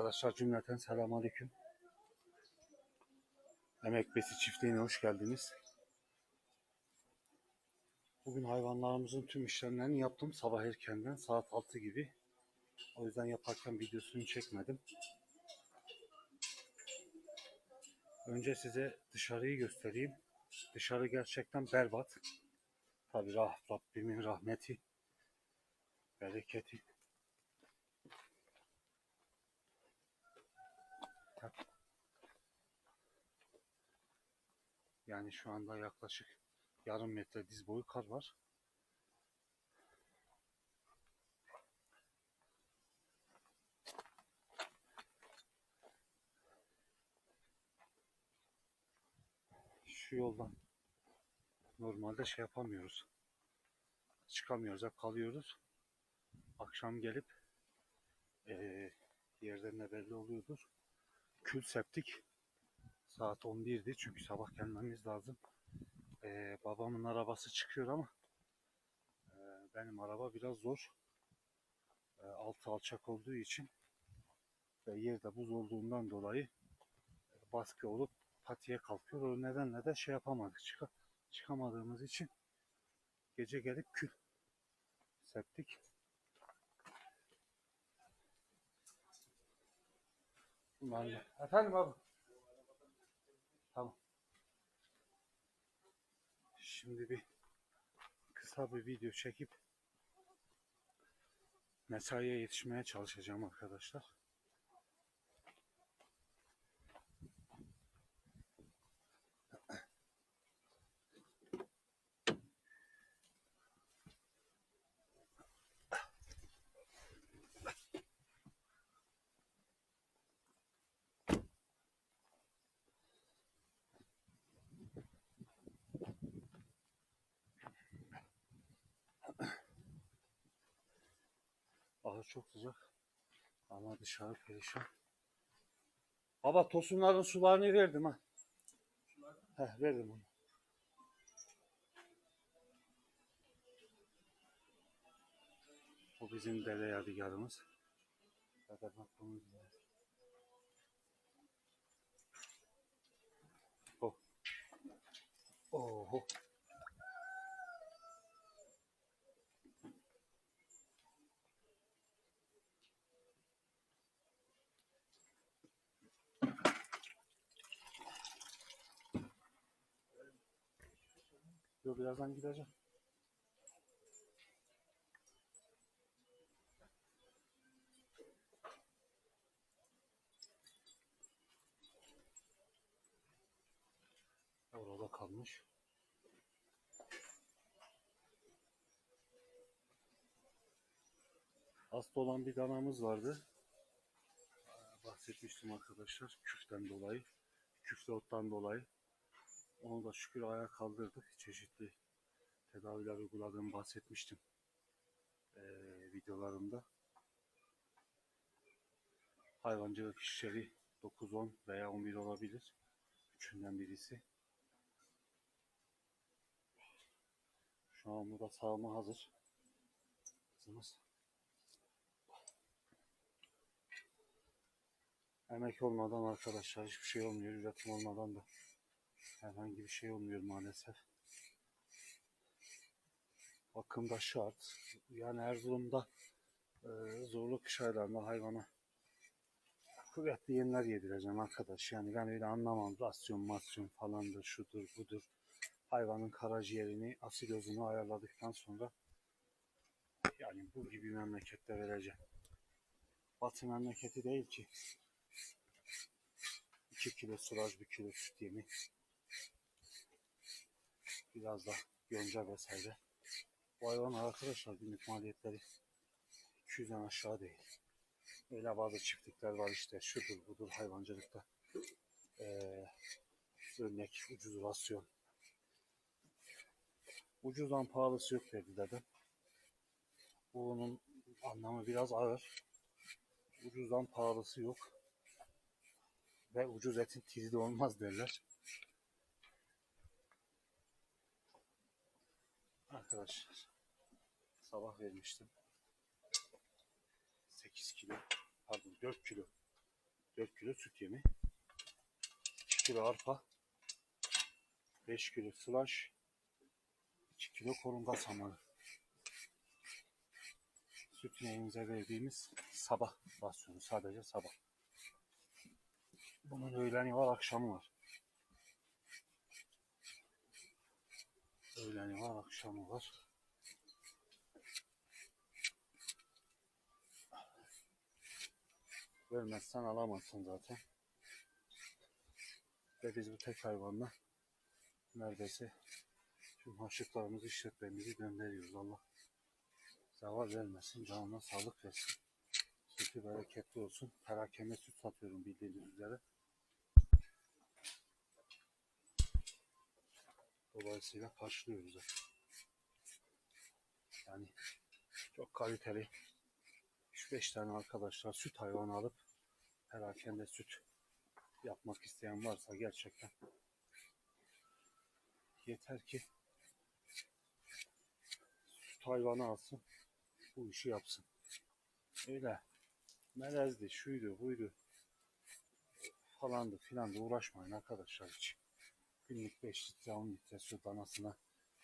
Arkadaşlar cümleten selamünaleyküm. Emek Besi çiftliğine hoş geldiniz. Bugün hayvanlarımızın tüm işlemlerini yaptım sabah erkenden saat 6 gibi. O yüzden yaparken videosunu çekmedim. Önce size dışarıyı göstereyim. Dışarı gerçekten berbat. Tabi rah, Rabbimin rahmeti, bereketi. Yani şu anda yaklaşık yarım metre diz boyu kar var. Şu yoldan normalde şey yapamıyoruz. Çıkamıyoruz, hep kalıyoruz. Akşam gelip eee yerden de belli oluyordur. Kül septik. Saat 11'di çünkü sabah gelmemiz lazım. Ee, babamın arabası çıkıyor ama e, benim araba biraz zor. E, altı alçak olduğu için ve yerde buz olduğundan dolayı e, baskı olup patiye kalkıyor. O nedenle de şey yapamadık. Çıka, çıkamadığımız için gece gelip kül septik. Bunlarla. Efendim abi. Tamam. Şimdi bir kısa bir video çekip mesaiye yetişmeye çalışacağım arkadaşlar. Ahır çok sıcak. Ama dışarı perişan. Baba tosunların sularını verdim ha. Heh, verdim onu. Bu bizim dere yadigarımız. Zaten bak bunu güzel. Oh. Yok birazdan gideceğim. Orada kalmış. Hasta olan bir danamız vardı. Bahsetmiştim arkadaşlar küften dolayı. Küfte ottan dolayı. Onu da şükür ayağa kaldırdık. Çeşitli tedaviler uyguladığımı bahsetmiştim eee, videolarımda. Hayvancılık işleri 9-10 veya 11 olabilir. Üçünden birisi. Şu an burada sağıma hazır. Kızımız. Emek olmadan arkadaşlar hiçbir şey olmuyor. Üretim olmadan da herhangi bir şey olmuyor maalesef. Bakım da şart. Yani Erzurum'da e, zorlu kış aylarında hayvana kuvvetli yemler yedireceğim arkadaş. Yani ben öyle anlamam. Rasyon, masyon falandır, şudur, budur. Hayvanın karaciğerini, asidozunu ayarladıktan sonra yani bu gibi memlekette vereceğim. Batı memleketi değil ki. 2 kilo suraj, 1 kilo süt yemi biraz da yonca vesaire. Bu hayvan arkadaşlar günlük maliyetleri 200'den aşağı değil. Öyle bazı çiftlikler var işte şudur budur hayvancılıkta. Ee, örnek ucuz rasyon. Ucuzdan pahalısı yok dedi dedem. Bunun anlamı biraz ağır. Ucuzdan pahalısı yok. Ve ucuz etin tiri de olmaz derler. Arkadaşlar sabah vermiştim. 8 kilo pardon 4 kilo 4 kilo süt yemi, 2 kilo arpa, 5 kilo slash, 2 kilo korunga samanı. Süt ineğimize verdiğimiz sabah rasyonu sadece sabah. Bunun öğleni var, akşamı var. Öğleni var, akşamı var. Vermezsen alamazsın zaten. Ve biz bu tek hayvanla neredeyse tüm haşlıklarımızı işletmemizi gönderiyoruz. Allah zeval vermesin, canına sağlık versin. Sütü bereketli olsun. Perakende süt satıyorum bildiğiniz üzere. Dolayısıyla karşılıyoruz. da. Yani çok kaliteli 3-5 tane arkadaşlar süt hayvanı alıp perakende süt yapmak isteyen varsa gerçekten yeter ki süt hayvanı alsın bu işi yapsın. Öyle melezdi, şuydu, buydu falandı filandı uğraşmayın arkadaşlar hiç. Günlük 5 litre 10 litre su danasına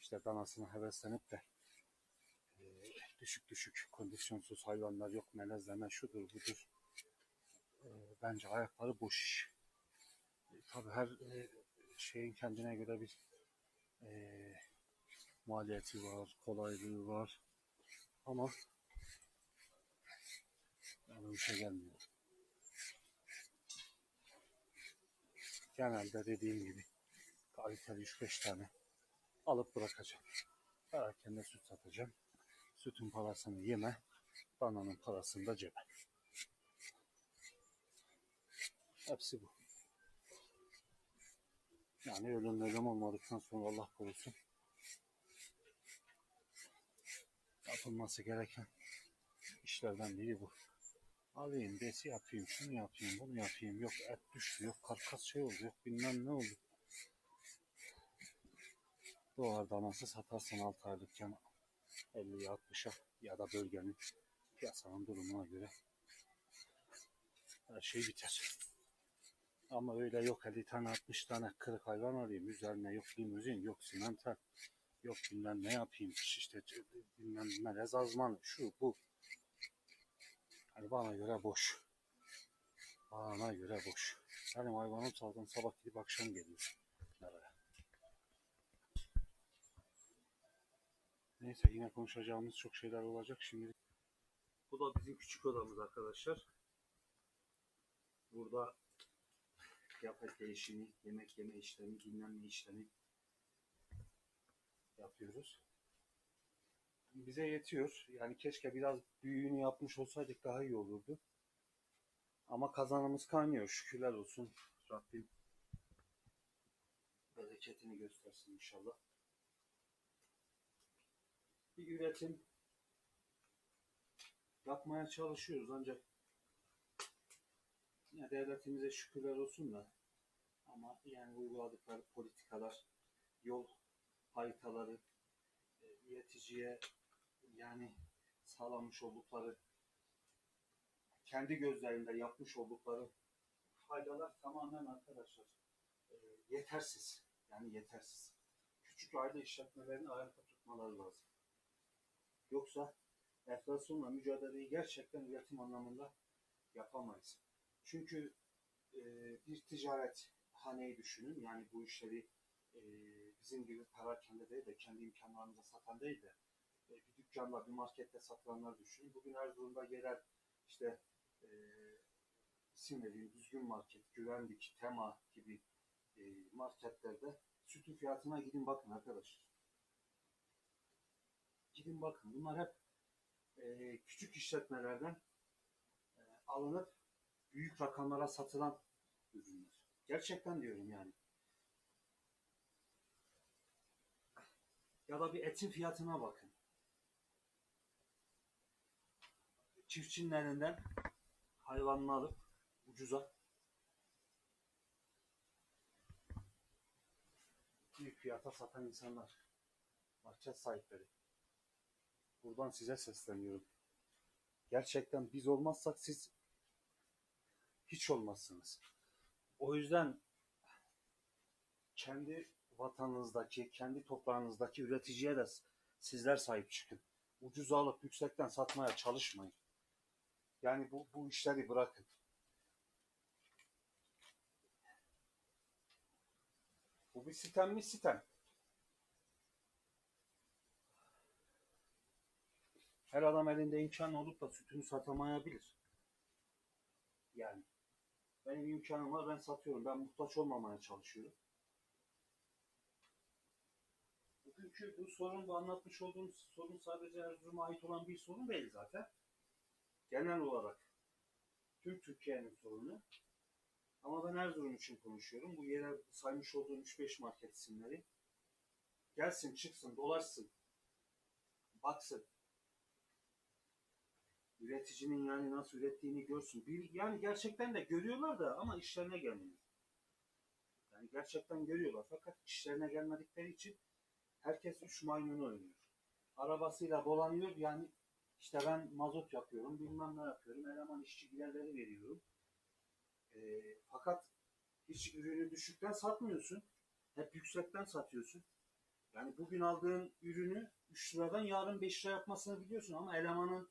işte danasına heveslenip de e, düşük düşük kondisyonsuz hayvanlar yok melezleme şudur budur. E, bence ayakları boş iş. E, tabii her e, şeyin kendine göre bir e, maliyeti var, kolaylığı var. Ama bana bir şey gelmiyor. Genelde dediğim gibi kaliteli 3-5 tane alıp bırakacağım. Perakende süt satacağım. Sütün parasını yeme, dananın parasını da cebe. Hepsi bu. Yani ölüm ölüm olmadıktan sonra Allah korusun. Yapılması gereken işlerden biri bu. Alayım, besi yapayım, şunu yapayım, bunu yapayım. Yok et düştü, yok karkas şey oldu, yok bilmem ne oldu. Doğar danası satarsan 6 aylıkken 50'ye 60'a ya da bölgenin piyasanın durumuna göre her şey biter. Ama öyle yok 50 tane 60 tane kırık hayvan alayım üzerine yok limuzin yok simental yok bilmem ne yapayım işte bilmem melez azmanı şu bu. Hani bana göre boş. Bana göre boş. Benim hayvanım saldım sabah gidip akşam geliyor. Neyse yine konuşacağımız çok şeyler olacak şimdi. Bu da bizim küçük odamız arkadaşlar. Burada kıyafet değişimi, yemek yeme işlemi, dinlenme işlemi yapıyoruz. Bize yetiyor. Yani keşke biraz büyüğünü yapmış olsaydık daha iyi olurdu. Ama kazanımız kaynıyor. Şükürler olsun. Rabbim bereketini göstersin inşallah. Bir üretim yapmaya çalışıyoruz ancak ya devletimize şükürler olsun da ama yani uyguladıkları politikalar, yol haritaları, e, üreticiye yani sağlamış oldukları kendi gözlerinde yapmış oldukları faydalar tamamen arkadaşlar e, yetersiz. Yani yetersiz. Küçük aile işletmelerini ayakta tutmaları lazım. Yoksa enflasyonla mücadeleyi gerçekten üretim anlamında yapamayız. Çünkü e, bir ticaret haneyi düşünün. Yani bu işleri e, bizim gibi perakende değil de kendi imkanlarımıza satan değil de e, bir dükkanda, bir markette satılanlar düşünün. Bugün Erzurum'da yerel işte e, isim vereyim, düzgün market, güvenlik, tema gibi e, marketlerde sütün fiyatına gidin bakın arkadaşlar. Gidin bakın. Bunlar hep e, küçük işletmelerden e, alınıp büyük rakamlara satılan ürünler. Gerçekten diyorum yani. Ya da bir etin fiyatına bakın. Çiftçinin elinden hayvanını alıp ucuza büyük fiyata satan insanlar. Market sahipleri. Buradan size sesleniyorum. Gerçekten biz olmazsak siz hiç olmazsınız. O yüzden kendi vatanınızdaki, kendi toprağınızdaki üreticiye de sizler sahip çıkın. Ucuz alıp yüksekten satmaya çalışmayın. Yani bu, bu işleri bırakın. Bu bir sitem mi sitem? Her adam elinde imkan olup da sütünü satamayabilir. Yani benim imkanım var ben satıyorum. Ben muhtaç olmamaya çalışıyorum. Bugünkü bu sorun, bu anlatmış olduğum sorun sadece Erzurum'a ait olan bir sorun değil zaten. Genel olarak tüm Türkiye'nin sorunu. Ama ben Erzurum için konuşuyorum. Bu yere saymış olduğum 3-5 market isimleri. Gelsin, çıksın, dolaşsın. Baksın. Üreticinin yani nasıl ürettiğini görsün. Bir, yani gerçekten de görüyorlar da ama işlerine gelmiyor. Yani gerçekten görüyorlar fakat işlerine gelmedikleri için herkes üç maymunu oynuyor. Arabasıyla dolanıyor yani işte ben mazot yapıyorum, bilmem ne yapıyorum, eleman işçi giderleri veriyorum. Ee, fakat hiç ürünü düşükten satmıyorsun. Hep yüksekten satıyorsun. Yani bugün aldığın ürünü 3 liradan yarın 5 lira yapmasını biliyorsun ama elemanın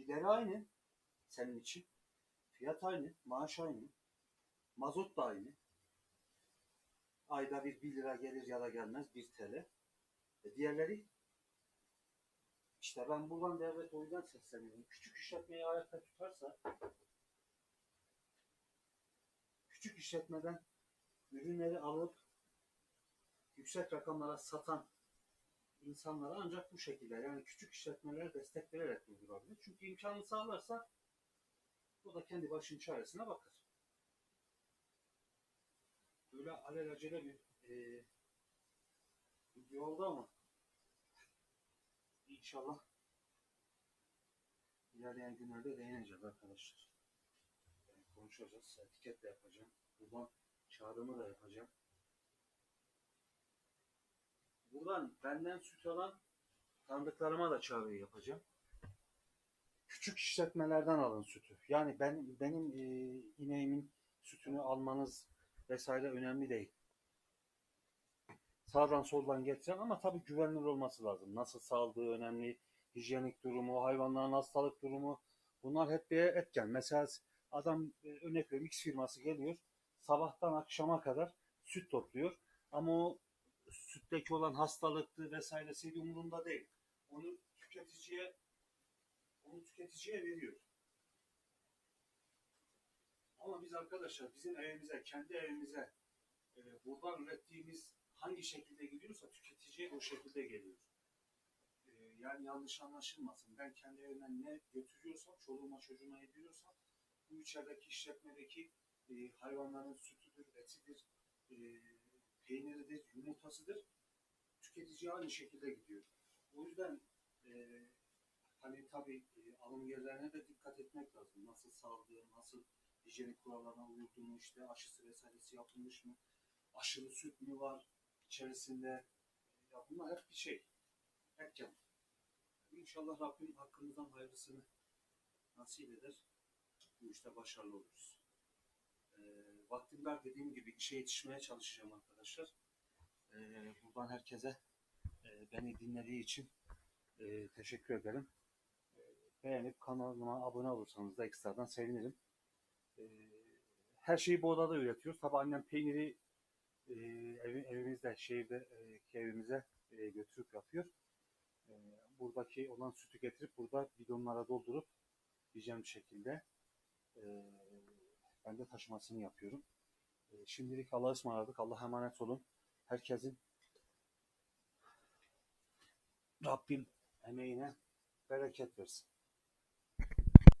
gideri aynı senin için. Fiyat aynı, maaş aynı. Mazot da aynı. Ayda bir 1 lira gelir ya da gelmez 1 TL. E diğerleri işte ben buradan devlet o sesleniyorum. Küçük işletmeyi ayakta tutarsa küçük işletmeden ürünleri alıp yüksek rakamlara satan insanlara ancak bu şekilde yani küçük işletmelere destek vererek durdurabilir. Çünkü imkanı sağlarsa o da kendi başının çaresine bakar. Böyle alelacele bir e, video oldu ama inşallah ilerleyen günlerde değineceğiz arkadaşlar. Yani konuşacağız. Etiket de yapacağım. Buradan çağrımı da yapacağım. Buradan benden süt alan tanıdıklarıma da çağrı yapacağım. Küçük işletmelerden alın sütü. Yani ben benim e, ineğimin sütünü almanız vesaire önemli değil. Sağdan soldan getireceğim ama tabii güvenilir olması lazım. Nasıl sağladığı önemli, hijyenik durumu, hayvanların hastalık durumu bunlar hep bir etken. Mesela adam e, örnek veriyorum X firması geliyor sabahtan akşama kadar süt topluyor ama o sütteki olan hastalıktı vesairesi umurunda değil. Onu tüketiciye onu tüketiciye veriyor. Ama biz arkadaşlar bizim evimize, kendi evimize e, buradan ürettiğimiz hangi şekilde gidiyorsa tüketiciye o şekilde geliyor. E, yani yanlış anlaşılmasın. Ben kendi evimden ne götürüyorsam, çoluğuma çocuğuma yediriyorsam bu içerideki işletmedeki e, hayvanların sütüdür, etidir, e, peyniridir, yumurtasıdır. Tüketiciye aynı şekilde gidiyor. O yüzden e, hani tabii e, alım yerlerine de dikkat etmek lazım. Nasıl sağladığı, nasıl hijyenik kurallarına uyulduğunu, işte aşısı vesairesi yapılmış mı, aşılı süt mü var içerisinde. Ya bunlar hep bir şey. Etken. İnşallah Rabbim hakkımızdan hayırlısını nasip eder. Bu işte başarılı oluruz. E, vaktim dar dediğim gibi işe yetişmeye çalışacağım arkadaşlar. E, buradan herkese e, beni dinlediği için e, teşekkür ederim. E, beğenip kanalıma abone olursanız da ekstradan sevinirim. E, her şeyi bu odada üretiyoruz. Tabi annem peyniri e, ev, evimizde, şehirde evimize götürüp yapıyor. Buradaki olan sütü getirip burada bidonlara doldurup diyeceğim şekilde ben de taşımasını yapıyorum. E, şimdilik Allah'a ısmarladık. Allah'a emanet olun. Herkesin Rabbim emeğine bereket versin.